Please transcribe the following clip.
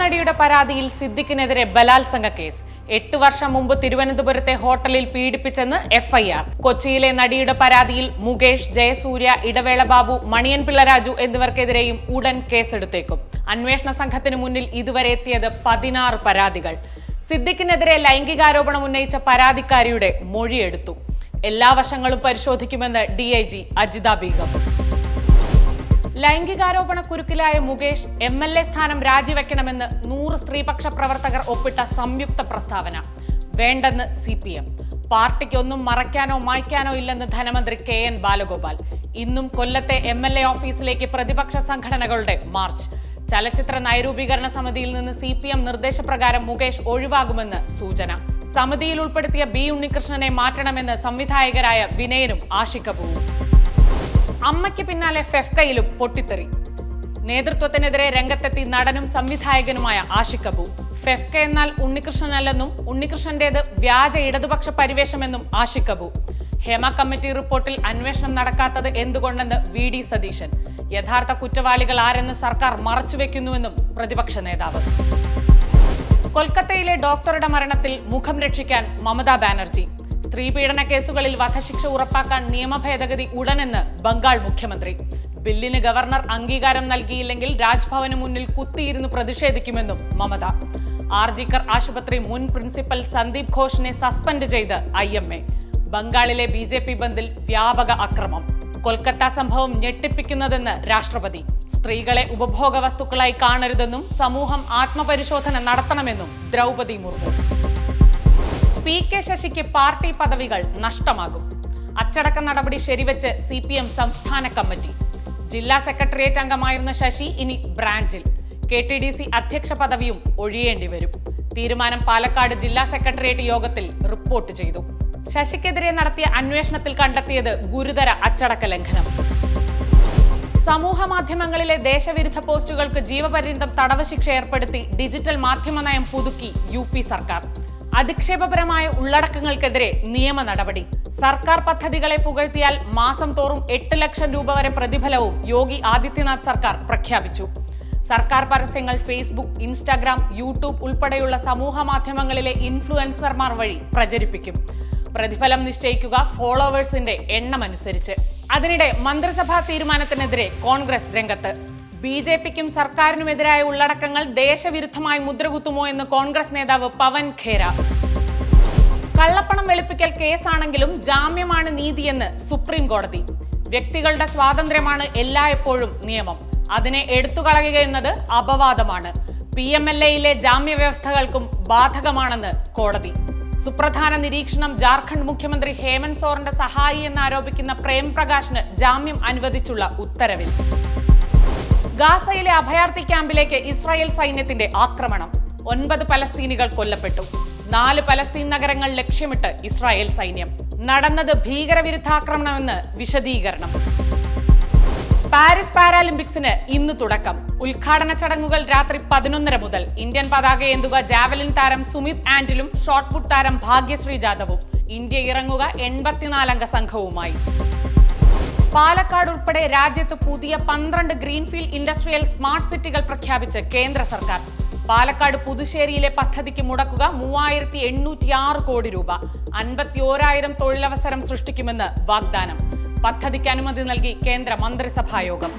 നടിയുടെ പരാതിയിൽ സിദ്ദിഖിനെതിരെ ബലാത്സംഗ കേസ്. എട്ട് വർഷം മുമ്പ് തിരുവനന്തപുരത്തെ ഹോട്ടലിൽ പീഡിപ്പിച്ചെന്ന് എഫ്ഐആർ. കൊച്ചിയിലെ നടിയുടെ പരാതിയിൽ മുകേഷ് ജയസൂര്യ ഇടവേള ബാബു മണിയൻ പിള്ളരാജു എന്നിവർക്കെതിരെയും ഉടൻ കേസെടുത്തേക്കും. അന്വേഷണ സംഘത്തിന് മുന്നിൽ ഇതുവരെ എത്തിയത് പതിനാറ് പരാതികൾ. സിദ്ദിഖിനെതിരെ ലൈംഗികാരോപണം ഉന്നയിച്ച പരാതിക്കാരിയുടെ മൊഴിയെടുത്തു. എല്ലാ വശങ്ങളും പരിശോധിക്കുമെന്ന് D I G Ajitha Begum. ലൈംഗികാരോപണ കുരുക്കിലായ മുകേഷ് എം എൽ എ സ്ഥാനം രാജിവെക്കണമെന്ന് നൂറ് സ്ത്രീപക്ഷ പ്രവർത്തകർ ഒപ്പിട്ട സംയുക്ത പ്രസ്താവന. വേണ്ടെന്ന് സി പി എം. പാർട്ടിക്കൊന്നും മറയ്ക്കാനോ മായ്ക്കാനോ ഇല്ലെന്ന് ധനമന്ത്രി കെ എൻ ബാലഗോപാൽ. ഇന്നും കൊല്ലത്തെ എം എൽ എ ഓഫീസിലേക്ക് പ്രതിപക്ഷ സംഘടനകളുടെ മാർച്ച്. ചലച്ചിത്ര നയരൂപീകരണ സമിതിയിൽ നിന്ന് സി പി എം നിർദ്ദേശപ്രകാരം മുകേഷ് ഒഴിവാകുമെന്ന് സൂചന. സമിതിയിൽ ഉൾപ്പെടുത്തിയ ബി ഉണ്ണികൃഷ്ണനെ മാറ്റണമെന്ന് സംവിധായകരായ വിനയനും ആഷിക്കപൂവും അമ്മയ്ക്ക് പിന്നാലെ ഫെഫ്കയിലും പൊട്ടിത്തെറി. നേതൃത്വത്തിനെതിരെ രംഗത്തെത്തി നടനും സംവിധായകനുമായ ആഷിഖ് കപൂർ ഫെഫ്ക എന്നാൽ ഉണ്ണികൃഷ്ണനല്ലെന്നും ഉണ്ണികൃഷ്ണന്റേത് വ്യാജ ഇടതുപക്ഷ പരിവേഷമെന്നും ആഷിഖ് കപൂർ ഹേമ കമ്മിറ്റി റിപ്പോർട്ടിൽ അന്വേഷണം നടക്കാത്തത് എന്തുകൊണ്ടെന്ന് വി ഡി സതീശൻ. യഥാർത്ഥ കുറ്റവാളികൾ ആരെന്ന് സർക്കാർ മറച്ചുവെക്കുന്നുവെന്നും പ്രതിപക്ഷ നേതാവ്. കൊൽക്കത്തയിലെ ഡോക്ടറുടെ മരണത്തിൽ മുഖം രക്ഷിക്കാൻ മമതാ ബാനർജി. സ്ത്രീപീഡന കേസുകളിൽ വധശിക്ഷ ഉറപ്പാക്കാൻ നിയമഭേദഗതി ഉടനെന്ന് ബംഗാൾ മുഖ്യമന്ത്രി. ബില്ലിന് ഗവർണർ അംഗീകാരം നൽകിയില്ലെങ്കിൽ രാജ്ഭവന് മുന്നിൽ കുത്തിയിരുന്ന് പ്രതിഷേധിക്കുമെന്നും മമത. ആർജിക്കർ ആശുപത്രി മുൻ പ്രിൻസിപ്പൽ സന്ദീപ് ഘോഷിനെ സസ്പെൻഡ് ചെയ്ത് ഐ എം എ. ബംഗാളിലെ ബി ജെ പി ബന്ദിൽ വ്യാപക അക്രമം. കൊൽക്കത്ത സംഭവം ഞെട്ടിപ്പിക്കുന്നതെന്ന് രാഷ്ട്രപതി. സ്ത്രീകളെ ഉപഭോഗ വസ്തുക്കളായി കാണരുതെന്നും സമൂഹം ആത്മപരിശോധന നടത്തണമെന്നും ദ്രൗപദി മുർമു പി കെ ശശിക്ക് പാർട്ടി പദവികൾ നഷ്ടമാകും. അച്ചടക്ക നടപടി ശരിവെച്ച് സി പി എം സംസ്ഥാന കമ്മിറ്റി. ജില്ലാ സെക്രട്ടേറിയറ്റ് അംഗമായിരുന്ന ശശി ഇനി ബ്രാഞ്ചിൽ. കെ ടി ഡി സി അധ്യക്ഷ പദവിയും ഒഴിയേണ്ടി വരും. തീരുമാനം പാലക്കാട് ജില്ലാ സെക്രട്ടേറിയറ്റ് യോഗത്തിൽ റിപ്പോർട്ട് ചെയ്തു. ശശിക്കെതിരെ നടത്തിയ അന്വേഷണത്തിൽ കണ്ടെത്തിയത് ഗുരുതര അച്ചടക്ക ലംഘനം. സമൂഹ മാധ്യമങ്ങളിലെ ദേശവിരുദ്ധ പോസ്റ്റുകൾക്ക് ജീവപര്യന്തം തടവ് ശിക്ഷ ഏർപ്പെടുത്തി ഡിജിറ്റൽ മാധ്യമ നയം പുതുക്കി യു സർക്കാർ. അധിക്ഷേപപരമായ ഉള്ളടക്കങ്ങൾക്കെതിരെ നിയമ നടപടി. സർക്കാർ പദ്ധതികളെ പുകഴ്ത്തിയാൽ മാസം തോറും എട്ട് ലക്ഷം രൂപ വരെ പ്രതിഫലവും യോഗി ആദിത്യനാഥ് സർക്കാർ പ്രഖ്യാപിച്ചു. സർക്കാർ പരസ്യങ്ങൾ ഫേസ്ബുക്ക് ഇൻസ്റ്റാഗ്രാം യൂട്യൂബ് ഉൾപ്പെടെയുള്ള സമൂഹ മാധ്യമങ്ങളിലെ ഇൻഫ്ലുവൻസർമാർ വഴി പ്രചരിപ്പിക്കും. പ്രതിഫലം നിശ്ചയിക്കുക ഫോളോവേഴ്സിന്റെ എണ്ണമനുസരിച്ച്. അതിനിടെ മന്ത്രിസഭാ തീരുമാനത്തിനെതിരെ കോൺഗ്രസ് രംഗത്ത്. ബി ജെ പിക്കും സർക്കാരിനുമെതിരായ ഉള്ളടക്കങ്ങൾ ദേശവിരുദ്ധമായി മുദ്രകുത്തുമോ എന്ന് കോൺഗ്രസ് നേതാവ് പവൻ ഖേര. കള്ളപ്പണം വെളുപ്പിക്കൽ കേസാണെങ്കിലും ജാമ്യമാണ് നീതിയെന്ന് സുപ്രീം കോടതി വ്യക്തികളുടെ സ്വാതന്ത്ര്യമാണ് എല്ലായ്പ്പോഴും നിയമം. അതിനെ എടുത്തുകളയുക എന്നത് അപവാദമാണ്. പി എം എൽ എയിലെ ജാമ്യ വ്യവസ്ഥകൾക്കും ബാധകമാണെന്ന് കോടതി. സുപ്രധാന നിരീക്ഷണം ജാർഖണ്ഡ് മുഖ്യമന്ത്രി ഹേമന്ത് സോറിന്റെ സഹായി എന്നാരോപിക്കുന്ന പ്രേം പ്രകാശിന് ജാമ്യം അനുവദിച്ചുള്ള ഉത്തരവിൽ. ഗാസയിലെ അഭയാർത്ഥി ക്യാമ്പിലേക്ക് ഇസ്രായേൽ സൈന്യത്തിന്റെ ആക്രമണം. ഒൻപത് പലസ്തീനികൾ കൊല്ലപ്പെട്ടു. നാല് പലസ്തീൻ നഗരങ്ങൾ ലക്ഷ്യമിട്ട് ഇസ്രായേൽ സൈന്യം. നടന്നത് ഭീകരവിരുദ്ധാക്രമണമെന്ന് വിശദീകരണം. പാരീസ് പാരാലിമ്പിക്സിന് ഇന്ന് തുടക്കം. ഉദ്ഘാടന ചടങ്ങുകൾ രാത്രി പതിനൊന്നര മുതൽ. ഇന്ത്യൻ പതാക ഏന്തുക ജാവലിൻ താരം സുമിത് ആൻഡിലും ഷോട്ട് പുട്ട് താരം ഭാഗ്യശ്രീ ജാദവും. ഇന്ത്യ ഇറങ്ങുക എൺപത്തിനാലംഗ സംഘവുമായി. പാലക്കാട് ഉൾപ്പെടെ രാജ്യത്ത് പുതിയ പന്ത്രണ്ട് ഗ്രീൻഫീൽഡ് ഇൻഡസ്ട്രിയൽ സ്മാർട്ട് സിറ്റികൾ പ്രഖ്യാപിച്ച് കേന്ദ്ര സർക്കാർ. പാലക്കാട് പുതുശ്ശേരിയിലെ പദ്ധതിക്ക് മുടക്കുക മൂവായിരത്തി എണ്ണൂറ്റി ആറ് കോടി രൂപ. അൻപത്തി ഓരായിരം തൊഴിലവസരം സൃഷ്ടിക്കുമെന്ന് വാഗ്ദാനം. പദ്ധതിക്ക് അനുമതി നൽകി കേന്ദ്ര മന്ത്രിസഭാ യോഗം